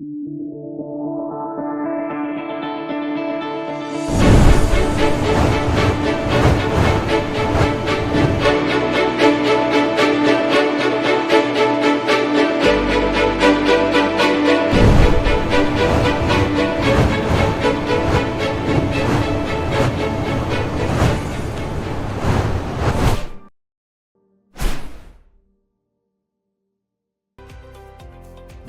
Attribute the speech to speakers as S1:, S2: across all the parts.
S1: Thank you.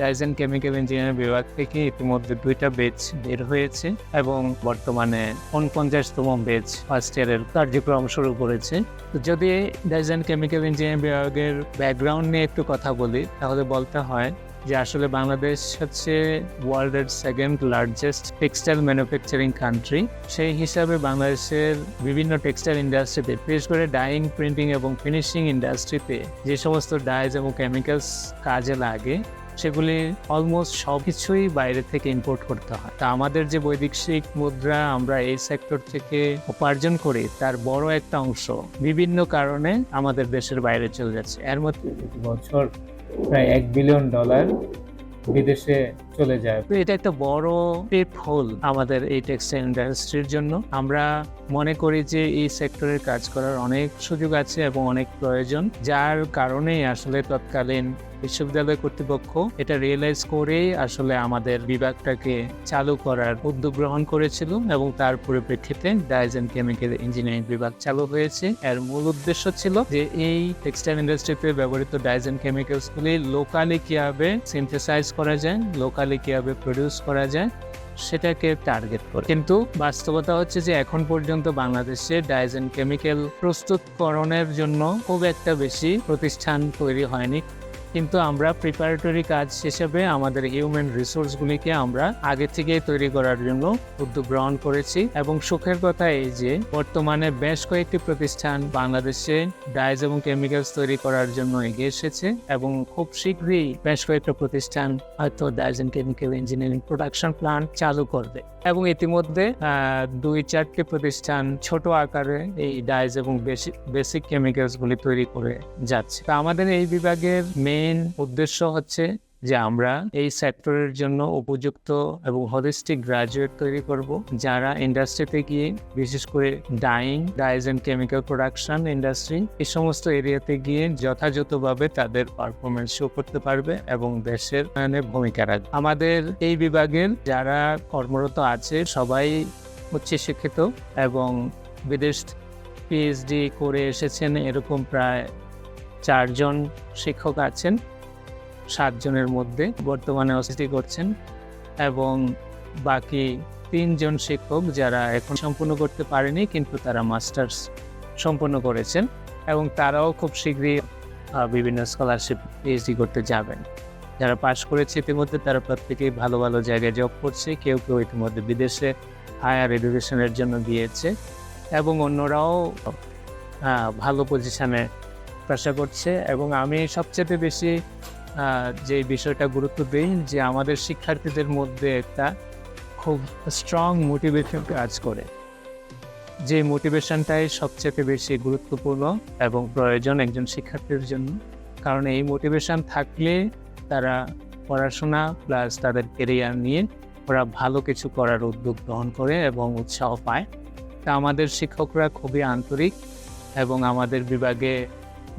S1: Dyes and chemical engineering বিভাগ থেকে ইতিমধ্যে দুইটা বেচ বের হয়েছে এবং বর্তমানে উনপঞ্চাশতম বেচ ফার্স্ট ইয়ারের কার্যক্রম শুরু করেছে। তো যদি ডাইজেন কেমিক্যাল ইঞ্জিনিয়ারিং বিভাগের ব্যাকগ্রাউন্ড নিয়ে একটু কথা বলি, তাহলে বলতে হয় যে আসলে বাংলাদেশ হচ্ছে ওয়ার্ল্ডের second largest textile manufacturing country সেই হিসাবে বাংলাদেশের বিভিন্ন টেক্সটাইল ইন্ডাস্ট্রিতে বিশেষ করে ডাইং প্রিন্টিং এবং ফিনিশিং ইন্ডাস্ট্রিতে যে সমস্ত ডাইজ এবং কেমিক্যালস কাজে লাগে সেগুলি অলমোস্ট সব কিছুই বাইরে থেকে ইম্পোর্ট করতে হয়। তা আমাদের যে বৈদেশিক মুদ্রা আমরা এই সেক্টর থেকে উপার্জন করি, তার বড় একটা অংশ বিভিন্ন কারণে আমাদের দেশের বাইরে চলে যাচ্ছে। এর মধ্যে বছর প্রায় এক বিলিয়ন ডলার বিদেশে চলে যায়। তো এটা একটা বড় টিপ হোল আমাদের এই টেক্সটাইল ইন্ডাস্ট্রির জন্য। আমরা মনে করি যে এই সেক্টরে কাজ করার অনেক সুযোগ আছে এবং অনেক প্রয়োজন, যার কারণেই আসলে তৎকালীন বিশ্ববিদ্যালয় কর্তৃপক্ষ এটা রিয়েলাইজ করেই আসলে আমাদের বিভাগটাকে চালু করার উদ্যোগ গ্রহণ করেছিল এবং তার পরিপ্রেক্ষিতে ডাইজ অ্যান্ড কেমিক্যাল ইঞ্জিনিয়ারিং বিভাগ চালু হয়েছে। এর মূল উদ্দেশ্য ছিল যে এই টেক্সটাইল ইন্ডাস্ট্রিতে ব্যবহৃত ডাইজ অ্যান্ড কেমিক্যালস গুলি লোকালি কীভাবে সিনথেসাইজ করা যায় লোকালি কীভাবে প্রডিউস করা যায়, সেটাকে টার্গেট করে। কিন্তু বাস্তবতা হচ্ছে যে এখন পর্যন্ত বাংলাদেশে ডাইজ অ্যান্ড কেমিক্যাল প্রস্তুতকরণের জন্য খুব একটা বেশি প্রতিষ্ঠান তৈরি হয়নি। কিন্তু আমরা প্রিপারেটরি কাজ হিসেবে আমাদের হিউম্যান রিসোর্সগুলিকে আমরা আগে থেকে তৈরি করার জন্য উদ্যোগ গ্রহণ করেছি এবং সুখের কথা এই যে, বর্তমানে বেশ কয়েকটি প্রতিষ্ঠান বাংলাদেশে ডাইজ এবং কেমিক্যালস তৈরি করার জন্য এগিয়ে এসেছে এবং খুব শীঘ্রই বেশ কয়েকটা প্রতিষ্ঠান হয়তো dyes and chemical engineering production plant চালু করবে। এবং ইতিমধ্যে দুই চারটি প্রতিষ্ঠান ছোট আকারে এই ডাইজ এবং বেসিক কেমিক্যালস গুলি তৈরি করে যাচ্ছে। আমাদের এই বিভাগের মেইন উদ্দেশ্য হচ্ছে যে আমরা এই সেক্টরের জন্য উপযুক্ত এবং হলিস্টিক গ্রাজুয়েট তৈরি করব, যারা ইন্ডাস্ট্রিতে গিয়ে, বিশেষ করে dyeing dyes and chemical production industry এই সমস্ত এরিয়াতে গিয়ে যথাযথভাবে তাদের পারফরমেন্স শো করতে পারবে এবং দেশের উন্নয়নে ভূমিকা রাখবে। আমাদের এই বিভাগের যারা কর্মরত আছে, সবাই হচ্ছে শিক্ষিত এবং বিদেশ পিএইচডি করে এসেছেন এরকম প্রায় চারজন শিক্ষক আছেন, সাতজনের মধ্যে বর্তমানে অসিটি করছেন এবং বাকি তিনজন শিক্ষক যারা এখন সম্পূর্ণ করতে পারেনি কিন্তু তারা মাস্টার্স সম্পূর্ণ করেছেন এবং তারাও খুব শীঘ্রই বিভিন্ন স্কলারশিপ পিএইচডি করতে যাবেন। যারা পাশ করেছে ইতিমধ্যে তারা প্রত্যেকেই ভালো ভালো জায়গায় জব করছে, কেউ কেউ ইতিমধ্যে বিদেশে হায়ার এডুকেশনের জন্য গিয়েছে এবং অন্যরাও ভালো পজিশনে পেশা করছে এবং আমি সবচেয়ে বেশি যে বিষয়টা গুরুত্ব দিই যে আমাদের শিক্ষার্থীদের মধ্যে একটা খুব স্ট্রং মোটিভেশন কাজ করে। যে মোটিভেশনটাই সবচেয়ে বেশি গুরুত্বপূর্ণ এবং প্রয়োজন একজন শিক্ষার্থীর জন্য। কারণ এই মোটিভেশন থাকলে তারা পড়াশোনা প্লাস তাদের কেরিয়ার নিয়ে ওরা ভালো কিছু করার উদ্যোগ গ্রহণ করে এবং উৎসাহ পায়। তা আমাদের শিক্ষকরা খুবই আন্তরিক এবং আমাদের বিভাগে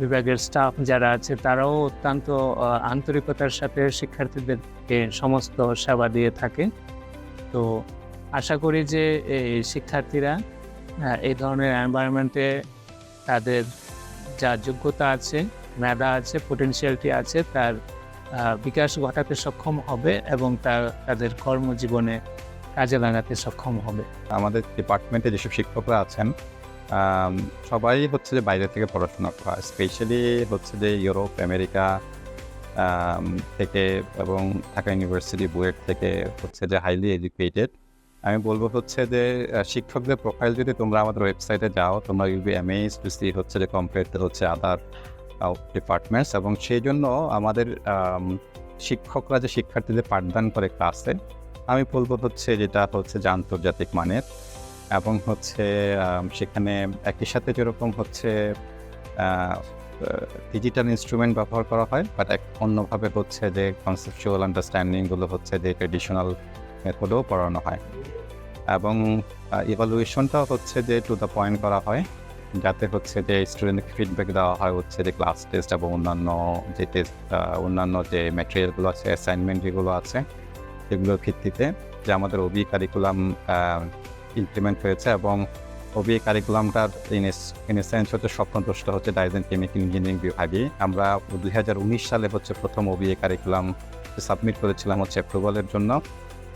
S1: বিভাগের স্টাফ যারা আছে, তারাও অত্যন্ত আন্তরিকতার সাথে শিক্ষার্থীদেরকে সমস্ত সেবা দিয়ে থাকে। তো আশা করি যে এই শিক্ষার্থীরা এই ধরনের এনভায়রনমেন্টে তাদের যা যোগ্যতা আছে, মেধা আছে পটেনশিয়ালিটি আছে, তার বিকাশ ঘটাতে সক্ষম হবে এবং তার তাদের কর্মজীবনে কাজে লাগাতে সক্ষম হবে।
S2: আমাদের ডিপার্টমেন্টে যেসব শিক্ষকরা আছেন সবাই হচ্ছে যে বাইরে থেকে পড়াশোনা করা স্পেশালি হচ্ছে যে ইউরোপ, আমেরিকা থেকে এবং ঢাকা ইউনিভার্সিটি, বুয়েট থেকে হচ্ছে যে হাইলি এডুকেটেড আমি বলব হচ্ছে যে শিক্ষকদের প্রোফাইল যদি তোমরা আমাদের ওয়েবসাইটে যাও, তোমরা ইউল বি অ্যামেজ হচ্ছে যে কম্পেয়ার হচ্ছে আদার ডিপার্টমেন্টস এবং সেই জন্য আমাদের শিক্ষকরা যে শিক্ষার্থীদের পাঠদান করে ক্লাসে আমি বলব হচ্ছে যেটা হচ্ছে যে আন্তর্জাতিক মানের। এবং হচ্ছে সেখানে একই সাথে যেরকম হচ্ছে ডিজিটাল ইনস্ট্রুমেন্ট ব্যবহার করা হয় বাট এক অন্যভাবে হচ্ছে যে কনসেপচুয়াল আন্ডারস্ট্যান্ডিংগুলো হচ্ছে যে ট্রেডিশনাল মেথডেও পড়ানো হয়। এবং ইভালুয়েশনটাও হচ্ছে যে টু দ্য পয়েন্ট করা হয়, যাতে হচ্ছে যে স্টুডেন্টকে ফিডব্যাক দেওয়া হয় হচ্ছে যে ক্লাস টেস্ট এবং অন্যান্য যে টেস্ট অন্যান্য যে ম্যাটেরিয়ালগুলো আছে অ্যাসাইনমেন্ট যেগুলো আছে, সেগুলোর ভিত্তিতে যে আমাদের ওবি কারিকুলাম ইমপ্লিমেন্ট হয়েছে এবং ওবি কারিকুলামটার ইন সেন্স হচ্ছে স্বপ্নদোষটা হচ্ছে ডাইজেন কেমিক্যাল ইঞ্জিনিয়ারিং বিভাগে। আমরা দুই হাজার উনিশ সালে হচ্ছে প্রথম ওবিএ কারিকুলাম সাবমিট করেছিলাম হচ্ছে অ্যাপ্রুভালের জন্য।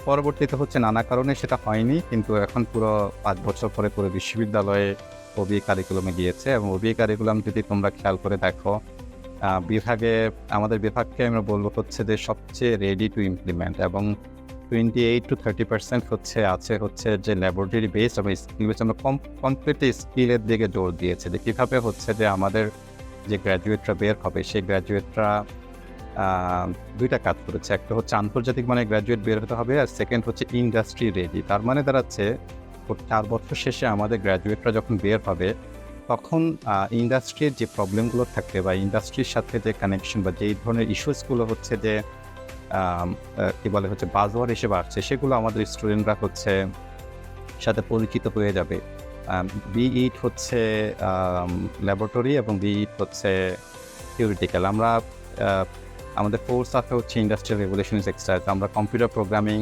S2: পরবর্তীতে হচ্ছে নানা কারণে সেটা হয়নি, কিন্তু এখন পুরো পাঁচ বছর পরে পুরো বিশ্ববিদ্যালয়ে ওবি কারিকুলামে গিয়েছে এবং ওবি কারিকুলাম যদি তোমরা খেয়াল করে দেখো বিভাগে, আমাদের বিভাগকে আমরা বলব হচ্ছে যে সবচেয়ে রেডি টু ইমপ্লিমেন্ট এবং twenty eight to thirty percent হচ্ছে, আছে হচ্ছে যে ল্যাবরেটরি বেসড এবং স্কিল বেসড আমরা কমপ্লিট স্কিলের দিকে জোর দিয়েছে। যে কীভাবে হচ্ছে যে আমাদের যে গ্র্যাজুয়েটরা বের হবে, সেই গ্র্যাজুয়েটরা দুইটা কাজ করেছে। একটা হচ্ছে আন্তর্জাতিক মানে গ্র্যাজুয়েট বের হতে হবে, আর সেকেন্ড হচ্ছে ইন্ডাস্ট্রি রেডি তার মানে দাঁড়াচ্ছে, চার বছর শেষে আমাদের গ্র্যাজুয়েটরা যখন বের হবে, তখন ইন্ডাস্ট্রির যে প্রবলেমগুলো থাকবে বা ইন্ডাস্ট্রির সাথে যে কানেকশন বা যেই ধরনের ইস্যুসগুলো হচ্ছে যে কি বলে, হচ্ছে বাজওয়ার হিসেবে আসছে, সেগুলো আমাদের স্টুডেন্টরা হচ্ছে সাথে পরিচিত হয়ে যাবে। বি ইট হচ্ছে ল্যাবরেটরি এবং বি ইট হচ্ছে থিওরিটিক্যাল আমরা আমাদের কোর্স আছে হচ্ছে ইন্ডাস্ট্রিয়াল রেগুলেশন এক্সট্রা আমরা কম্পিউটার প্রোগ্রামিং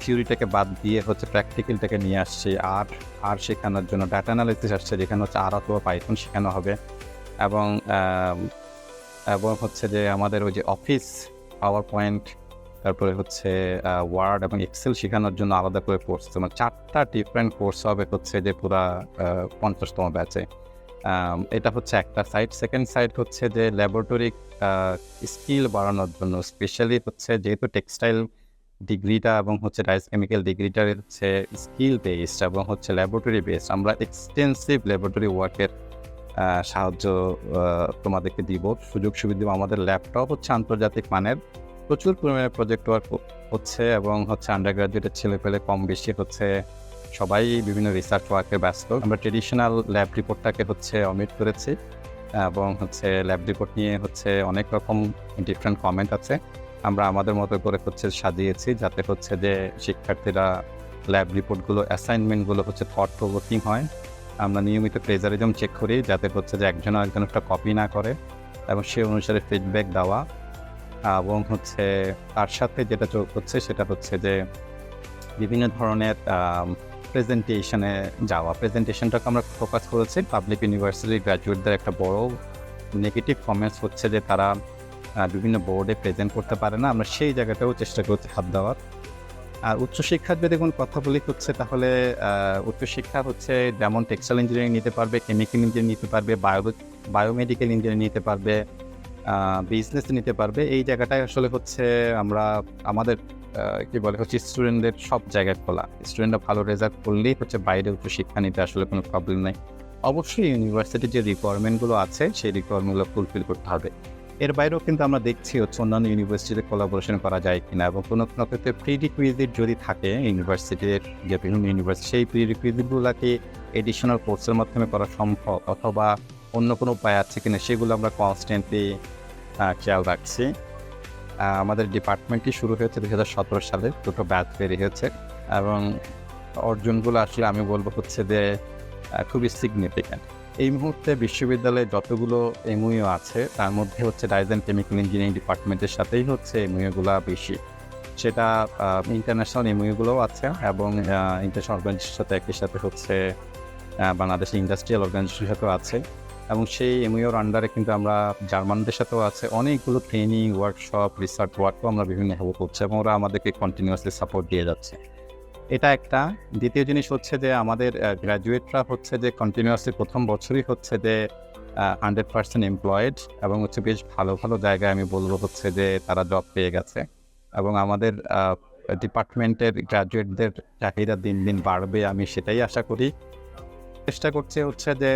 S2: থিওরিটাকে বাদ দিয়ে হচ্ছে প্র্যাকটিক্যালটাকে নিয়ে আসছি। আর আর শেখানোর জন্য ডাটা অ্যানালিসিস আসছে, যেখানে হচ্ছে আর অথবা পাইথন শেখানো হবে। এবং এবং হচ্ছে যে আমাদের ওই যে অফিস পাওয়ার পয়েন্ট তারপরে হচ্ছে ওয়ার্ড এবং এক্সেল শেখানোর জন্য আলাদা করে কোর্স আছে। মানে চারটা ডিফারেন্ট কোর্স হবে হচ্ছে যে পুরা পঞ্চাশতম ব্যাচে এটা হচ্ছে একটা সাইড সেকেন্ড সাইড হচ্ছে যে ল্যাবরেটরি স্কিল বাড়ানোর জন্য। স্পেশালি হচ্ছে যেহেতু টেক্সটাইল ডিগ্রিটা এবং হচ্ছে রাইস কেমিক্যাল ডিগ্রিটার হচ্ছে স্কিল বেসড এবং হচ্ছে ল্যাবরেটরি বেসড আমরা এক্সটেন্সিভ ল্যাবরেটরি ওয়ার্কের সাহায্য তোমাদেরকে দিব। সুযোগ সুবিধা আমাদের ল্যাপটপ হচ্ছে আন্তর্জাতিক মানের। প্রচুর পরিমাণে প্রজেক্ট ওয়ার্ক হচ্ছে এবং হচ্ছে আন্ডার গ্রাজুয়েটের ছেলে পেলে কম বেশি হচ্ছে। সবাই বিভিন্ন রিসার্চ ওয়ার্কে ব্যস্ত। আমরা ট্রেডিশনাল ল্যাব রিপোর্টটাকে হচ্ছে অমিট করেছি এবং হচ্ছে ল্যাব রিপোর্ট নিয়ে হচ্ছে অনেক রকম ডিফারেন্ট কমেন্ট আছে। আমরা আমাদের মতো করে হচ্ছে সাজিয়েছি যাতে হচ্ছে যে শিক্ষার্থীরা ল্যাব রিপোর্টগুলো অ্যাসাইনমেন্টগুলো হচ্ছে থট প্রভোকিং হয়। আমরা নিয়মিত প্লেজারিজম চেক করি, যাতে হচ্ছে যে একজন একজন একটা কপি না করে, এবং সে অনুসারে ফিডব্যাক দেওয়া, এবং হচ্ছে তার সাথে যেটা যোগ হচ্ছে সেটা হচ্ছে যে বিভিন্ন ধরনের প্রেজেন্টেশনে যাওয়া। প্রেজেন্টেশনটাকে আমরা ফোকাস করেছি পাবলিক ইউনিভার্সিটি গ্র্যাজুয়েটদের একটা বড় নেগেটিভ কমেন্টস হচ্ছে যে তারা বিভিন্ন বোর্ডে প্রেজেন্ট করতে পারে না। আমরা সেই জায়গাটাও চেষ্টা করছি হাত দেওয়ার। আর উচ্চশিক্ষার যদি কোনো কথা বলি হচ্ছে, তাহলে উচ্চশিক্ষা হচ্ছে যেমন টেক্সটাইল ইঞ্জিনিয়ারিং নিতে পারবে, কেমিক্যাল ইঞ্জিনিয়ারিং নিতে পারবে, বায়ো, বায়োমেডিক্যাল ইঞ্জিনিয়ারিং নিতে পারবে বিজনেস নিতে পারবে। এই জায়গাটায় আসলে হচ্ছে আমরা, আমাদের কি বলে, হচ্ছে স্টুডেন্টদের সব জায়গায় খোলা। স্টুডেন্টরা ভালো রেজাল্ট করলেই হচ্ছে বাইরে উচ্চশিক্ষা নিতে আসলে কোনো প্রবলেম নেই। অবশ্যই ইউনিভার্সিটির যে রিকোয়ারমেন্টগুলো আছে, সেই রিকোয়ারমেন্টগুলো ফুলফিল করতে হবে। এর বাইরেও কিন্তু আমরা দেখছি হচ্ছে অন্যান্য ইউনিভার্সিটিতে কোলাবোরেশন করা যায় কিনা এবং কোনো কোনো ক্ষেত্রে প্রি রিকুইজিট যদি থাকে ইউনিভার্সিটির যে বিভিন্ন ইউনিভার্সিটি সেই প্রি রিকুইজিটগুলোকে এডিশনাল কোর্সের মাধ্যমে করা সম্ভব অথবা অন্য কোনো উপায় আছে কিনা সেগুলো আমরা কনস্ট্যান্টলি খেয়াল রাখছি। আমাদের ডিপার্টমেন্টটি শুরু হয়েছে দু হাজার সতেরো সালে, দুটো ব্যাচ বেরিয়ে হয়েছে এবং অর্জনগুলো আসলে আমি বলব হচ্ছে যে খুবই সিগনিফিক্যান্ট এই মুহূর্তে বিশ্ববিদ্যালয়ে যতগুলো এমইও আছে তার মধ্যে হচ্ছে ডাইজেন কেমিক্যাল ইঞ্জিনিয়ারিং ডিপার্টমেন্টের সাথেই হচ্ছে এমইওগুলো বেশি। সেটা ইন্টারন্যাশনাল এমইওগুলোও আছে এবং ইন্টারন্যাশনাল অর্গানাইজেশনের সাথে একই সাথে হচ্ছে আহ, বাংলাদেশ ইন্ডাস্ট্রিয়াল অর্গানাইজেশনের সাথেও আছে। এবং সেই এমইওর আন্ডারে কিন্তু আমরা জার্মানদের সাথেও আছে। অনেকগুলো ট্রেনিং ওয়ার্কশপ রিসার্চ ওয়ার্কও আমরা বিভিন্ন বিভিন্নভাবে করছি এবং ওরা আমাদেরকে কন্টিনিউয়াসলি সাপোর্ট দিয়ে যাচ্ছে। এটা একটা। দ্বিতীয় জিনিস হচ্ছে যে আমাদের গ্র্যাজুয়েটরা হচ্ছে যে কন্টিনিউয়াসলি প্রথম বছরই হচ্ছে যে হান্ড্রেড পার্সেন্ট এমপ্লয়েড এবং হচ্ছে বেশ ভালো ভালো জায়গায় আমি বলব হচ্ছে যে তারা জব পেয়ে গেছে। এবং আমাদের ডিপার্টমেন্টের গ্র্যাজুয়েটদের চাহিদা দিন দিন বাড়বে আমি সেটাই আশা করি। চেষ্টা করছে হচ্ছে যে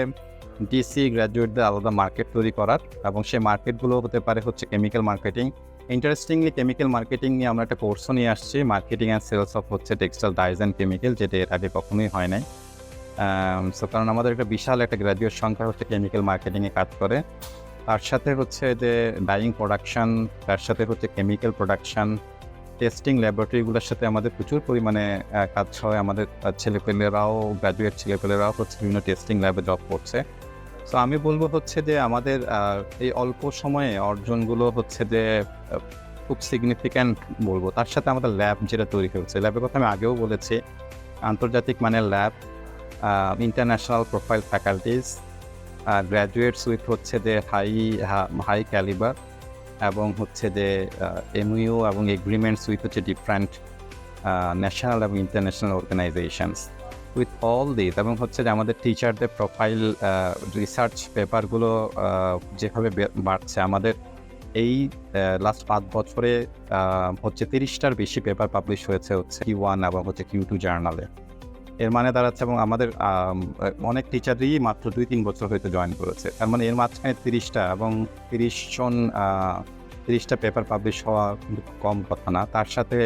S2: ডিসি গ্র্যাজুয়েটদের আলাদা মার্কেট তৈরি করার এবং সেই মার্কেটগুলো হতে পারে হচ্ছে chemical marketing interestingly chemical marketing নিয়ে আমরা একটা কোর্সও নিয়ে আসছি। মার্কেটিং অ্যান্ড সেলস অফ হচ্ছে টেক্সটাইল ডাইজ অ্যান্ড কেমিক্যাল যেটা এর আগে কখনোই হয় নাই। সো কারণ আমাদের একটা বিশাল একটা গ্র্যাজুয়েট সংখ্যা হচ্ছে কেমিক্যাল মার্কেটিংয়ে কাজ করে। তার সাথে হচ্ছে যে ডাইং প্রোডাকশন তার সাথে হচ্ছে কেমিক্যাল প্রোডাকশন টেস্টিং ল্যাবরেটরিগুলোর সাথে আমাদের প্রচুর পরিমাণে কাজ হয়। আমাদের ছেলেপেলেরাও গ্র্যাজুয়েট ছেলেপেলেরাও হচ্ছে বিভিন্ন টেস্টিং ল্যাবে জব করছে। সো আমি বলব হচ্ছে যে আমাদের এই অল্প সময়ে অর্জনগুলো হচ্ছে যে খুব সিগনিফিক্যান্ট বলব। তার সাথে আমাদের ল্যাব যেটা তৈরি হয়েছে ল্যাবের কথা আমি আগেও বলেছি। আন্তর্জাতিক মানের lab international profile faculties graduates with হচ্ছে যে হাই হাই ক্যালিবার এবং হচ্ছে যে এমইউ এবং এগ্রিমেন্টস উইথ হচ্ছে ডিফারেন্ট ন্যাশনাল এবং international organisations with all this এবং হচ্ছে যে আমাদের টিচারদের প্রোফাইল রিসার্চ পেপারগুলো যেভাবে বাড়ছে, আমাদের এই লাস্ট পাঁচ বছরে হচ্ছে তিরিশটার বেশি পেপার পাবলিশ হয়েছে হচ্ছে কিউ ওয়ান এবং হচ্ছে কিউ টু জার্নালে এর মানে দাঁড়াচ্ছে এবং আমাদের অনেক টিচারই মাত্র দুই তিন বছর হয়তো জয়েন করেছে। তার মানে এর মাঝখানে তিরিশটা এবং তিরিশ জন তিরিশটা পেপার পাবলিশ হওয়া কম কথা না। তার সাথে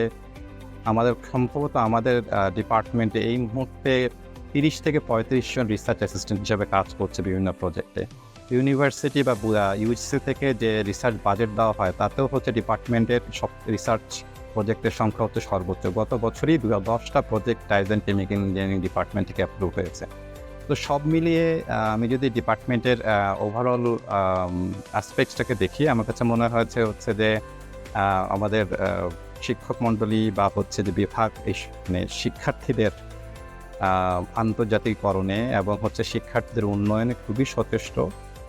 S2: আমাদের সম্ভবত আমাদের ডিপার্টমেন্টে এই মুহূর্তে তিরিশ থেকে পঁয়ত্রিশ জন রিসার্চ অ্যাসিস্ট্যান্ট হিসাবে কাজ করছে বিভিন্ন প্রজেক্টে ইউনিভার্সিটি বা ইউজিসি থেকে যে রিসার্চ বাজেট দেওয়া হয়, তাতেও হচ্ছে ডিপার্টমেন্টের সব রিসার্চ প্রজেক্টের সংখ্যা হচ্ছে সর্বোচ্চ। গত বছরই দু- দশটা project dyes and chemical engineering department থেকে অ্যাপ্রুভ হয়েছে। তো সব মিলিয়ে আমি যদি ডিপার্টমেন্টের ওভারঅল অ্যাসপেক্টসটাকে দেখি, আমার কাছে মনে হয়েছে হচ্ছে যে আমাদের শিক্ষক মণ্ডলী বা হচ্ছে যে বিভাগ এই মানে শিক্ষার্থীদের আহ, আন্তর্জাতিককরণে এবং হচ্ছে শিক্ষার্থীদের উন্নয়নে খুবই সচেষ্ট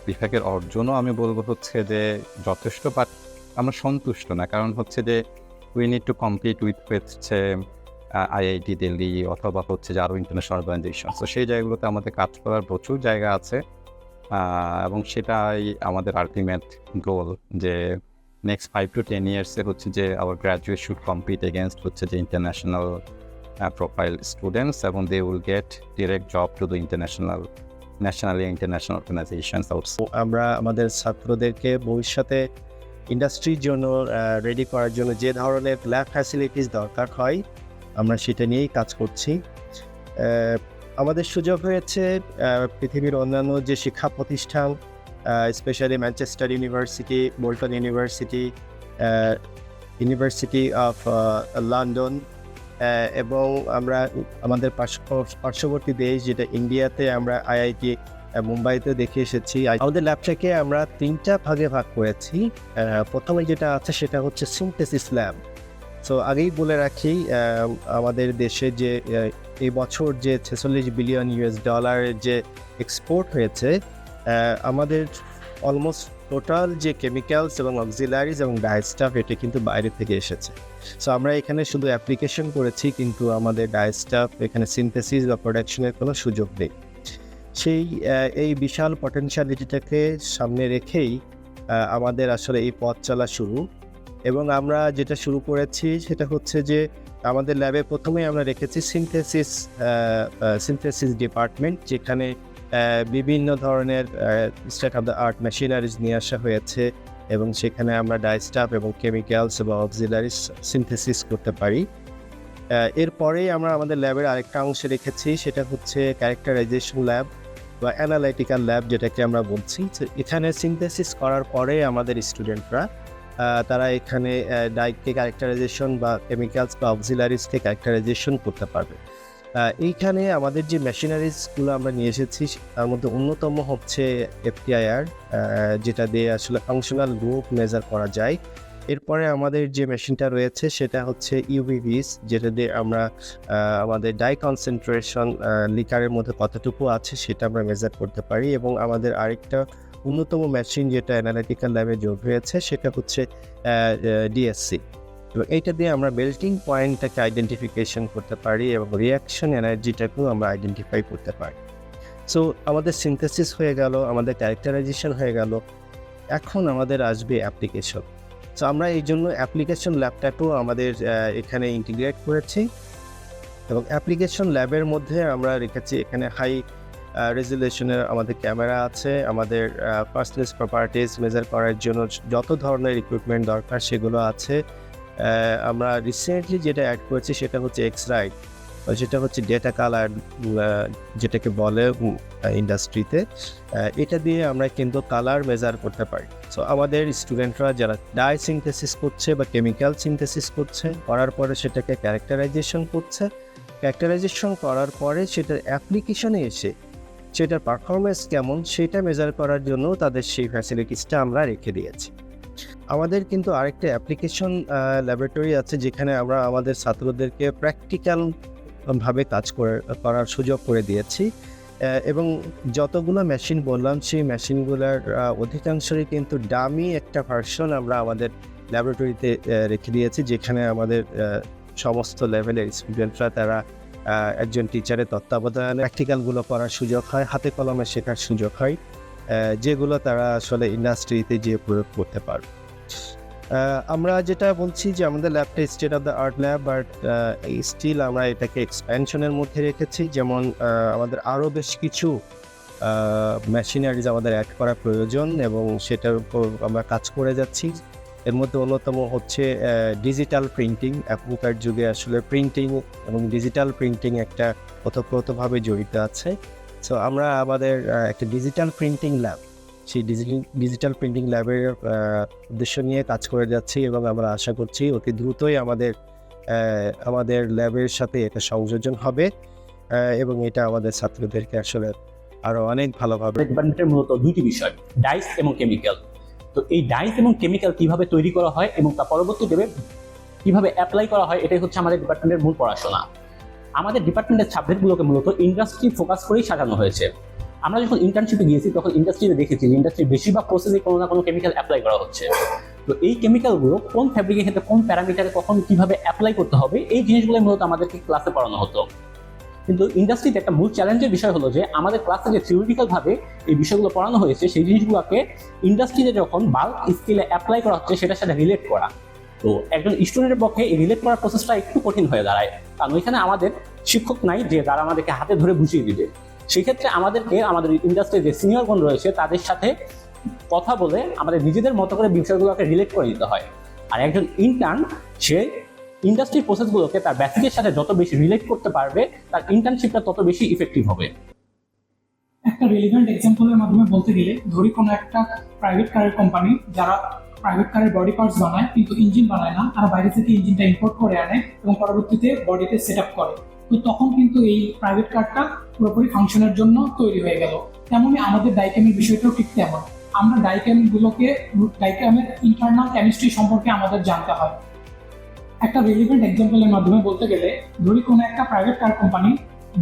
S2: বিভাগের অর্জনও আমি বলব হচ্ছে যে যথেষ্ট বাট আমরা সন্তুষ্ট না। কারণ হচ্ছে যে we need to complete with হচ্ছে আইআইটি দিল্লি অথবা হচ্ছে যে আরও ইন্টারন্যাশনাল অর্গানাইজেশন তো সেই জায়গাগুলোতে আমাদের কাজ করার প্রচুর জায়গা আছে এবং সেটাই আমাদের আলটিমেট গোল যে নেক্সট ফাইভ টু টেন ইয়ার্সে হচ্ছে যে our graduate should compete against হচ্ছে যে ইন্টারন্যাশনাল প্রোফাইল স্টুডেন্টস এবং they will get direct job to the international nationally international organisations outside
S3: আমরা আমাদের ছাত্রদেরকে ভবিষ্যতে ইন্ডাস্ট্রির জন্য রেডি করার জন্য যে ধরনের ল্যাব ফ্যাসিলিটিস দরকার হয়, আমরা সেটা নিয়েই কাজ করছি। আমাদের সুযোগ হয়েছে পৃথিবীর অন্যান্য যে শিক্ষা প্রতিষ্ঠান specially Manchester university Bolton university university of London এবং আমরা আমাদের পার্শ্ব- পার্শ্ববর্তী দেশ যেটা ইন্ডিয়াতে আমরা আইআইটি মুম্বাইতে দেখে এসেছি। আমাদের ল্যাবটাকে আমরা তিনটা ভাগে ভাগ করেছি। প্রথমে যেটা আছে সেটা হচ্ছে সিনথেসিস ল্যাব সো আগেই বলে রাখি আমাদের দেশে যে এই বছর যে ছেচল্লিশ বিলিয়ন ইউএস ডলারের যে এক্সপোর্ট হয়েছে আমাদের অলমোস্ট টোটাল যে কেমিক্যালস এবং অক্সিলারিজ এবং ডায়স্টাফ এটা কিন্তু বাইরে থেকে এসেছে। সো আমরা এখানে শুধু অ্যাপ্লিকেশন করেছি, কিন্তু আমাদের ডায়েস্টাফ এখানে সিনথেসিস বা প্রোডাকশনের কোনো সুযোগ নেই। সেই এই বিশাল পটেনশিয়ালিটিটাকে সামনে রেখেই আমাদের আসলে এই পথ চলা শুরু। এবং আমরা যেটা শুরু করেছি, সেটা হচ্ছে যে, আমাদের ল্যাবে প্রথমেই আমরা রেখেছি সিনথেসিস সিনথেসিস ডিপার্টমেন্ট যেখানে বিভিন্ন ধরনের state of the art machineries নিয়ে আসা হয়েছে এবং সেখানে আমরা ডাইস্টাফ এবং কেমিক্যালস বা অক্সিলারিজ সিনথেসিস করতে পারি। এরপরেই আমরা আমাদের ল্যাবের আরেকটা অংশে রেখেছি, সেটা হচ্ছে ক্যারেক্টারাইজেশন ল্যাব বা অ্যানালাইটিক্যাল ল্যাব যেটাকে আমরা বলছি। এখানে সিনথেসিস করার পরে আমাদের স্টুডেন্টরা তারা এখানে ডাইকে ক্যারেক্টারাইজেশন বা কেমিক্যালস বা অক্সিলারিজকে ক্যারেক্টারাইজেশন করতে পারবে। এইখানে আমাদের যে মেশিনারিজগুলো আমরা নিয়ে এসেছি, তার মধ্যে অন্যতম হচ্ছে এফটিআইআর যেটা দিয়ে আসলে ফাংশনাল গ্রুপ মেজার করা যায়। এরপরে আমাদের যে মেশিনটা রয়েছে, সেটা হচ্ছে ইউভিভিস যেটা দিয়ে আমরা আমাদের ডাই কনসেন্ট্রেশন লিকারের মধ্যে কতটুকু আছে, সেটা আমরা মেজার করতে পারি। এবং আমাদের আরেকটা অন্যতম মেশিন যেটা অ্যানালিটিক্যাল ল্যাবে যোগ হয়েছে, সেটা হচ্ছে ডিএসসি এবং এইটা দিয়ে আমরা মেল্টিং পয়েন্টটাকে আইডেন্টিফিকেশন করতে পারি এবং রিয়াকশন এনার্জিটাকেও আমরা আইডেন্টিফাই করতে পারি। সো আমাদের সিনথেসিস হয়ে গেল, আমাদের ক্যারেক্টারাইজেশন হয়ে গেল, এখন আমাদের আসবে অ্যাপ্লিকেশন সো আমরা এই জন্য অ্যাপ্লিকেশন ল্যাবটাকেও আমাদের এখানে ইন্টিগ্রেট করেছি এবং অ্যাপ্লিকেশন ল্যাবের মধ্যে আমরা রেখেছি এখানে হাই রেজুলেশনের আমাদের ক্যামেরা আছে, আমাদের পার্সোনাল প্রপার্টিস মেজার করার জন্য যত ধরনের ইকুইপমেন্ট দরকার সেগুলো আছে। আমরা রিসেন্টলি যেটা অ্যাড করেছি সেটা হচ্ছে এক্স রাইট সেটা হচ্ছে ডেটা কালার যেটাকে বলে ইন্ডাস্ট্রিতে এটা দিয়ে আমরা কিন্তু কালার মেজার করতে পারি। সো আমাদের স্টুডেন্টরা যারা ডাই সিনথেসিস করছে বা কেমিক্যাল সিনথেসিস করছে, করার পরে সেটাকে ক্যারেক্টারাইজেশন করছে। ক্যারেক্টারাইজেশন করার পরে সেটার অ্যাপ্লিকেশনে এসে সেটার পারফরমেন্স কেমন, সেটা মেজার করার জন্য তাদের সেই ফ্যাসিলিটিসটা আমরা রেখে দিয়েছি। আমাদের কিন্তু আরেকটা অ্যাপ্লিকেশন ল্যাবরেটরি আছে যেখানে আমরা আমাদের ছাত্রদেরকে প্র্যাকটিক্যাল ভাবে কাজ করে, করার সুযোগ করে দিয়েছি। এবং যতগুলো মেশিন বললাম, সেই মেশিনগুলোর অধিকাংশই কিন্তু দামি একটা ভার্সন আমরা আমাদের ল্যাবরেটরিতে রেখে দিয়েছি যেখানে আমাদের সমস্ত লেভেলের স্টুডেন্টরা তারা একজন টিচারের তত্ত্বাবধানে প্র্যাকটিক্যালগুলো করার সুযোগ হয়, হাতে কলমে শেখার সুযোগ হয়। যেগুলো তারা আসলে ইন্ডাস্ট্রিতে গিয়ে প্রয়োগ করতে পারবে। আমরা যেটা বলছি যে আমাদের ল্যাবটা state of the art lab but still আমরা এটাকে এক্সপ্যানশনের মধ্যে রেখেছি। যেমন আমাদের আরও বেশ কিছু মেশিনারিজ আমাদের অ্যাড করা প্রয়োজন এবং সেটার উপর আমরা কাজ করে যাচ্ছি। এর মধ্যে অন্যতম হচ্ছে ডিজিটাল প্রিন্টিং এখনকার যুগে আসলে প্রিন্টিং এবং ডিজিটাল প্রিন্টিং একটা ওতপ্রোতভাবে জড়িত আছে। সো আমরা আমাদের একটা ডিজিটাল প্রিন্টিং ল্যাব সেই ডিজিটাল ডিজিটাল প্রিন্টিং ল্যাবের উদ্দেশ্য নিয়ে কাজ করে যাচ্ছি এবং আমরা আশা করছি অতি দ্রুতই আমাদের আমাদের ল্যাবের সাথে এটা সংযোজন হবে এবং এটা আমাদের ছাত্রদেরকে আসলে আরও অনেক ভালোভাবে
S4: মূলত দুইটি বিষয় ডাইস এবং কেমিক্যাল তো এই ডাইস এবং কেমিক্যাল কীভাবে তৈরি করা হয় এবং তা পরবর্তীতে কীভাবে অ্যাপ্লাই করা হয়, এটাই হচ্ছে আমাদের ডিপার্টমেন্টের মূল পড়াশোনা। আমাদের ডিপার্টমেন্টের সাবজেক্টগুলোকে মূলত ইন্ডাস্ট্রি ফোকাস করেই সাজানো হয়েছে। আমরা যখন ইন্টার্নশিপে গিয়েছি, তখন ইন্ডাস্ট্রিতে দেখেছি যে ইন্ডাস্ট্রির বেশিরভাগ প্রসেসে কোনো না কোনো কেমিক্যাল অ্যাপ্লাই করা হচ্ছে। তো এই কেমিক্যালগুলো কোন ফ্যাব্রিকের ক্ষেত্রে, কোন প্যারামিটারে কখন কীভাবে অ্যাপ্লাই করতে হবে, এই জিনিসগুলো মূলত আমাদেরকে ক্লাসে পড়ানো হতো। কিন্তু ইন্ডাস্ট্রিতে একটা মূল চ্যালেঞ্জের বিষয় হলো যে, আমাদের ক্লাসে যে থিওরিটিক্যাল ভাবে এই বিষয়গুলো পড়ানো হয়েছে, সেই জিনিসগুলোকে ইন্ডাস্ট্রিতে যখন বাল্ক স্কিলে অ্যাপ্লাই করা হচ্ছে, সেটার সাথে রিলেট করা। তো একজন স্টুডেন্টের পক্ষে এই রিলেট করার প্রসেসটা একটু কঠিন হয়ে দাঁড়ায়। কারণ ওইখানে আমাদের শিক্ষক নাই যে তারা আমাদেরকে হাতে ধরে বুঝিয়ে দিবে। সেই ক্ষেত্রে আমাদেরকে, আমাদের ইন্ডাস্ট্রির যে সিনিয়রগণ রয়েছে, তাদের সাথে কথা বলে আমাদের নিজেদের মতো করে বিষয়গুলোকে রিলেট করে দিতে হয়। আর একজন ইন্টার্ন সে ইন্ডাস্ট্রি প্রসেসগুলোকে তার বেসিকের সাথে যত বেশি রিলেট করতে পারবে, তার ইন্টার্নশিপটা তত বেশি ইফেক্টিভ হবে।
S5: একটা রেলিভেন্ট এক্সাম্পলের মাধ্যমে বলতে গেলে, ধরি কোনো একটা প্রাইভেট কারের কোম্পানি যারা প্রাইভেট কারের বডি পার্টস বানায়, কিন্তু ইঞ্জিন বানায় না। তারা বাইরে থেকে ইঞ্জিনটা ইম্পোর্ট করে আনে এবং পরবর্তীতে বডিতে সেট আপ করে। তো তখন কিন্তু এই প্রাইভেট কারটা পুরোপুরি ফাংশনের জন্য তৈরি হয়ে গেল। তেমনই আমাদের ডাইক্যামের বিষয়টাও ঠিক তেমন। আমরা ডাইক্যামগুলোকে ডাইক্যামের ইন্টারনাল কেমিস্ট্রি সম্পর্কে আমাদের জানতে হয়। একটা রেলিভেন্ট এক্সাম্পলের মাধ্যমে বলতে গেলে, ধরি কোনো একটা প্রাইভেট কার কোম্পানি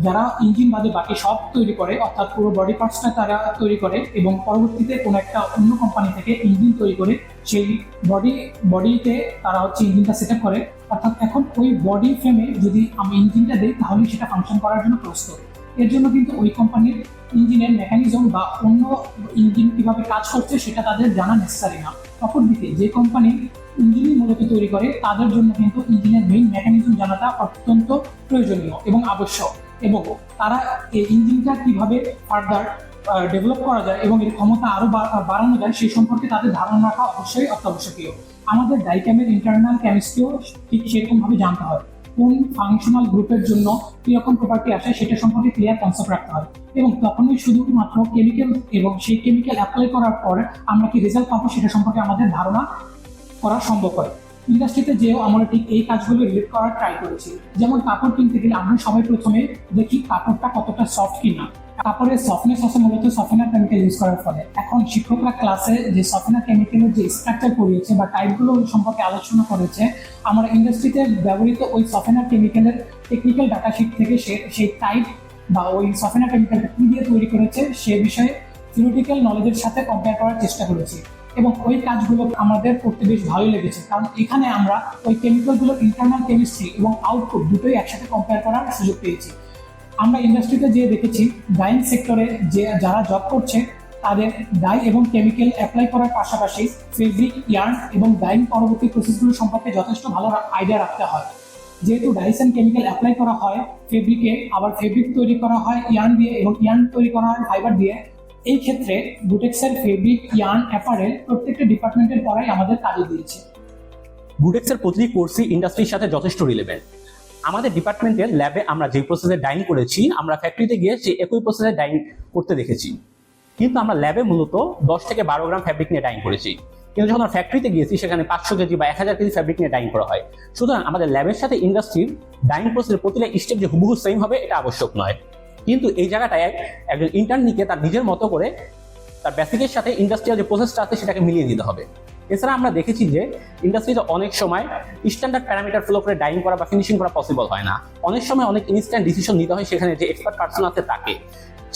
S5: যারা ইঞ্জিন বাদে বাকি সব তৈরি করে, অর্থাৎ পুরো বডি পার্টসটা তারা তৈরি করে এবং পরবর্তীতে কোনো একটা অন্য কোম্পানি থেকে ইঞ্জিন তৈরি করে, সেই বডি বডিতে তারা হচ্ছে ইঞ্জিনটা সেট করে। অর্থাৎ এখন ওই বডি ফ্রেমে যদি আমি ইঞ্জিনটা দিই তাহলে সেটা ফাংশন করার জন্য প্রস্তুত। এর জন্য কিন্তু ওই কোম্পানির ইঞ্জিনের মেকানিজম বা অন্য ইঞ্জিন কীভাবে কাজ করছে সেটা তাদের জানা নেসেসারি না। অপরদিকে যে কোম্পানি ইঞ্জিনই মূলত তৈরি করে, তাদের জন্য কিন্তু ইঞ্জিনের মেইন মেকানিজম জানাটা অত্যন্ত প্রয়োজনীয় এবং আবশ্যক। এবং তারা এই ইঞ্জিনটা কীভাবে ফার্দার ডেভেলপ করা যায় এবং এর ক্ষমতা আরও বাড়ানো যায় সেই সম্পর্কে তাদের ধারণা রাখা অবশ্যই অত্যাবশ্যকীয়। আমাদের ডাইক্যামের ইন্টারনাল কেমিস্ট্রিও ঠিক সেরকমভাবে জানতে হয়। কোন ফাংশনাল গ্রুপের জন্য কীরকম প্রপার্টি আসে সেটা সম্পর্কে ক্লিয়ার কনসেপ্ট রাখতে হয়। এবং তখনই শুধুমাত্র কেমিক্যাল এবং সেই কেমিক্যাল অ্যাপ্লাই করার পর আমরা কি রেজাল্ট পাবো সেটা সম্পর্কে আমাদের ধারণা করা সম্ভব হয়। ইন্ডাস্ট্রিতে যেও আমরা ঠিক এই কাজগুলো রিলেট করার ট্রাই করেছি। যেমন কাপড় কিনতে গেলে আমরা সবাই প্রথমে দেখি কাপড়টা কতটা সফট কিনা। কাপড়ের সফটনেস আছে মূলত সফেনার কেমিক্যাল ইউজ করার ফলে। এখন শিক্ষকরা ক্লাসে যে সফেনার কেমিক্যালের যে স্ট্রাকচার পড়িয়েছে বা টাইপগুলো সম্পর্কে আলোচনা করেছে, আমরা ইন্ডাস্ট্রিতে ব্যবহৃত ওই সফেনার কেমিক্যালের টেকনিক্যাল ডাটা শিট থেকে সে, সেই টাইপ বা ওই সফেনার কেমিক্যালটা কী দিয়ে তৈরি করেছে, সে বিষয়ে থিওরিটিক্যাল নলেজের সাথে কম্পেয়ার করার চেষ্টা করেছি। এবং ওই কাজগুলো আমাদের করতে বেশ ভালো লেগেছে। কারণ এখানে আমরা ওই কেমিক্যালগুলোর ইন্টারনাল কেমিস্ট্রি এবং আউটপুট দুটোই একসাথে কম্পেয়ার করার সুযোগ পেয়েছি। আমরা ইন্ডাস্ট্রিতে যে দেখেছি ডাইং সেক্টরে যে যারা জব করছে, তাদের ডাই এবং কেমিক্যাল অ্যাপ্লাই করার পাশাপাশি ফেব্রিক ইয়ার্ন এবং ডাইং পরবর্তী প্রসেসগুলো সম্পর্কে যথেষ্ট ভালো আইডিয়া রাখতে হয়। যেহেতু ডাইস অ্যান্ড কেমিক্যাল অ্যাপ্লাই করা হয় ফেব্রিকে আবার ফেব্রিক তৈরি করা হয় ইয়ার্ন দিয়ে এবং ইয়ার্ন তৈরি করা হয় ফাইবার দিয়ে এই ক্ষেত্রে বুটেক্সের ফেব্রিক ইয়ার্ন অ্যাপারেল প্রত্যেকটা ডিপার্টমেন্টের পড়াই আমাদের কাজে দিয়েছে।
S4: বুটেক্সের প্রতিটি কোর্সই ইন্ডাস্ট্রির সাথে যথেষ্ট রিলেভেন্ট আমাদের ডিপার্টমেন্টের ল্যাবে আমরা যে প্রসেসে ডাইং করেছি, আমরা ফ্যাক্টরিতে গিয়ে সেই একই প্রসেসে ডাইং করতে দেখেছি। কিন্তু আমরা ল্যাবে মূলত দশ থেকে বারো গ্রাম ফ্যাব্রিক নিয়ে ডাইং করেছি। কিন্তু যখন আমরা ফ্যাক্টরিতে গিয়েছি, সেখানে পাঁচশো কেজি বা এক হাজার কেজি ফ্যাব্রিক নিয়ে ডাইং করা হয়। সুতরাং আমাদের ল্যাবের সাথে ইন্ডাস্ট্রির ডাইং প্রসেসের প্রতিটা স্টেপ যে হুবহু সেম হবে, এটা আবশ্যক নয়। কিন্তু এই জায়গাটায় একজন ইন্টার্নিকে তার নিজের মতো করে তার বেসিকের সাথে ইন্ডাস্ট্রিয়াল যে প্রসেসটা আছে সেটাকে মিলিয়ে দিতে হবে। এছাড়া আমরা দেখেছি যে ইন্ডাস্ট্রিতে অনেক সময় স্ট্যান্ডার্ড প্যারামিটার ফলো করে ডাইং করা বা ফিনিশিং করা পসিবল হয় না। অনেক সময় অনেক ইনস্ট্যান্ট ডিসিশন নিতে হয় সেখানে যে এক্সপার্ট পার্সন আছে তাকে।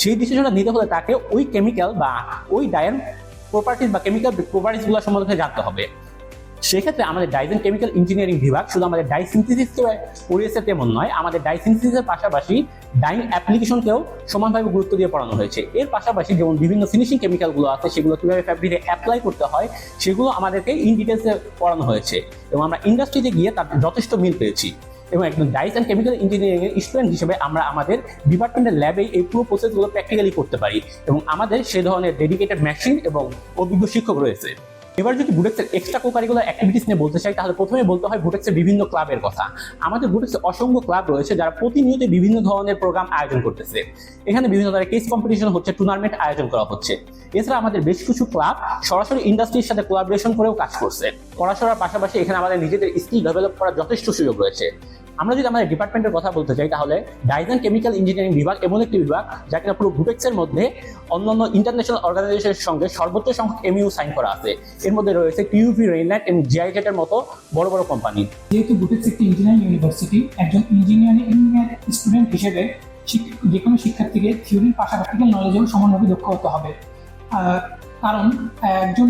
S4: সেই ডিসিশনটা নিতে হলে তাকে ওই কেমিক্যাল বা ওই ডায়ের প্রপার্টিজ বা কেমিক্যাল প্রপার্টিসগুলো সম্বন্ধে জানতে হবে। সেক্ষেত্রে আমাদের ডাইজেন কেমিক্যাল ইঞ্জিনিয়ারিং বিভাগ শুধু আমাদের ডাই সিনথেসিসকে পড়িয়েছে তেমন নয়, আমাদের ডাই সিনথেসিসের পাশাপাশি ডাইং অ্যাপ্লিকেশনকেও সমানভাবে গুরুত্ব দিয়ে পড়ানো হয়েছে। এর পাশাপাশি যেমন বিভিন্ন ফিনিশিং কেমিক্যালগুলো আছে, সেগুলো কীভাবে ফ্যাব্রিকে অ্যাপ্লাই করতে হয়, সেগুলো আমাদেরকে ইন ডিটেলসে পড়ানো হয়েছে। এবং আমরা ইন্ডাস্ট্রিতে গিয়ে তার যথেষ্ট মিল পেয়েছি। এবং একজন ডাইস অ্যান্ড কেমিক্যাল ইঞ্জিনিয়ারিং এর স্টুডেন্ট হিসেবে আমরা আমাদের ডিপার্টমেন্টের ল্যাবে এই পুরো প্রসেসগুলো প্র্যাকটিক্যালি করতে পারি। এবং আমাদের সে ধরনের ডেডিকেটেড মেশিন এবং অভিজ্ঞ শিক্ষক রয়েছে। এবার যদি বুটেক্সের এক্সট্রা কো কারিকুলার অ্যাক্টিভিটিস নিয়ে বলতে চাই, তাহলে প্রথমে বলতে হয় বুটেক্সের বিভিন্ন ক্লাবের কথা। আমাদের বুটেক্সে অসংখ্য ক্লাব রয়েছে যারা প্রতিনিয়ত বিভিন্ন ধরনের প্রোগ্রাম আয়োজন করতেছে। এখানে বিভিন্ন ধরনের কেস কম্পিটিশন হচ্ছে টুর্নামেন্ট আয়োজন করা হচ্ছে। এছাড়া আমাদের বেশ কিছু ক্লাব সরাসরি ইন্ডাস্ট্রির সাথে কোলাবোরেশন করেও কাজ করছে। পড়াশোনার পাশাপাশি এখানে আমাদের নিজেদের স্কিল ডেভেলপ করার যথেষ্ট সুযোগ রয়েছে। আমরা যদি আমাদের ডিপার্টমেন্টের কথা বলতে চাই তাহলে ডাইজেন কেমিক্যাল ইঞ্জিনিয়ারিং বিভাগ এমন একটি বিভাগ যা কিনা পুরো বুটেক্সের মধ্যে অন্যান্য ইন্টারন্যাশনাল অর্গানাইজেশনের সঙ্গে সর্বোচ্চ সংখ্যক এমইউ সাইন করা আছে। এর মধ্যে রয়েছে টিউভি রেইনলাইট এবং জিআইজেট এর মতো বড় বড় কোম্পানি
S5: যেহেতু বুটেক্স একটি ইঞ্জিনিয়ারিং ইউনিভার্সিটি একজন ইঞ্জিনিয়ারিং স্টুডেন্ট হিসেবে যে কোনো শিক্ষার্থীকে থিওরির পাশাপাশি নলেজেও সমানভাবে দক্ষ হতে হবে। কারণ একজন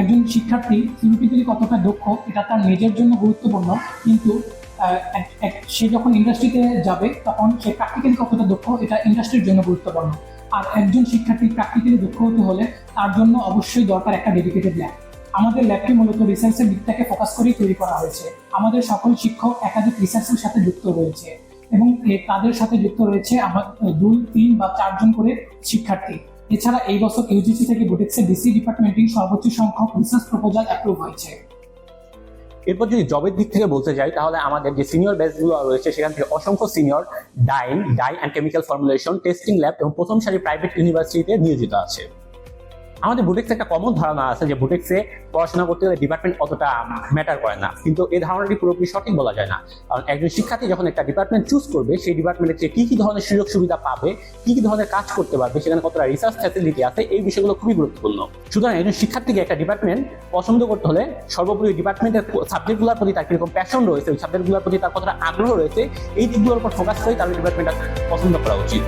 S5: একজন শিক্ষার্থী থিওরিটিক্যালি কতটা দক্ষ, এটা তার নিজের জন্য গুরুত্বপূর্ণ, কিন্তু সে যখন ইন্ডাস্ট্রিতে যাবে, তখন সে প্র্যাকটিক্যালি কতটা দক্ষ, এটা ইন্ডাস্ট্রির জন্য গুরুত্বপূর্ণ। আর একজন শিক্ষার্থী প্র্যাকটিক্যালি দক্ষ হতে হলে তার জন্য অবশ্যই দরকার একটা ডেডিকেটেড ল্যাব আমাদের ল্যাবটি মূলত রিসার্চের দিকটাকে ফোকাস করেই তৈরি করা হয়েছে। আমাদের সকল শিক্ষক একাধিক রিসার্চের সাথে যুক্ত রয়েছে এবং তাদের সাথে যুক্ত রয়েছে আমার দুই, তিন বা চারজন করে শিক্ষার্থী। এছাড়া এই বছর ইউজিসি থেকে বুটেক্সের ডিসি ডিপার্টমেন্টের সর্বোচ্চ সংখ্যক রিসার্চ প্রপোজাল অ্যাপ্রুভ হয়েছে।
S4: এরপর যদি জবের দিক থেকে বলতে যাই, তাহলে আমাদের যে সিনিয়র ব্যাচগুলো রয়েছে, সেখান থেকে অসংখ্য senior dyeing dye and chemical formulation testing lab এবং প্রথম সারি প্রাইভেট ইউনিভার্সিটিতে নিয়োজিত আছে। আমাদের বুটেক্সে একটা কমন ধারণা আছে যে বুটেক্সে পড়াশোনা করতে গেলে ডিপার্টমেন্ট অতটা ম্যাটার করে না। কিন্তু এই ধারণাটি পুরোপুরি সঠিক বলা যায় না। কারণ একজন শিক্ষার্থী যখন একটা ডিপার্টমেন্ট চুজ করবে, সেই ডিপার্টমেন্টে সে কি কি ধরনের সুযোগ সুবিধা পাবে, কি কি ধরনের কাজ করতে পারবে, সেখানে কতটা রিসার্চ ফ্যাসিলিটি আছে, এই বিষয়গুলো খুবই গুরুত্বপূর্ণ। সুতরাং একজন শিক্ষার্থীকে একটা ডিপার্টমেন্ট পছন্দ করতে হলে সর্বোপরি ডিপার্টমেন্টের সাবজেক্টগুলোর প্রতি তার কীরকম প্যাশন রয়েছে, ওই সাবজেক্টগুলোর প্রতি তার কতটা আগ্রহ রয়েছে, এই দিকগুলোর উপর ফোকাস করে তার ডিপার্টমেন্টটা পছন্দ করা উচিত।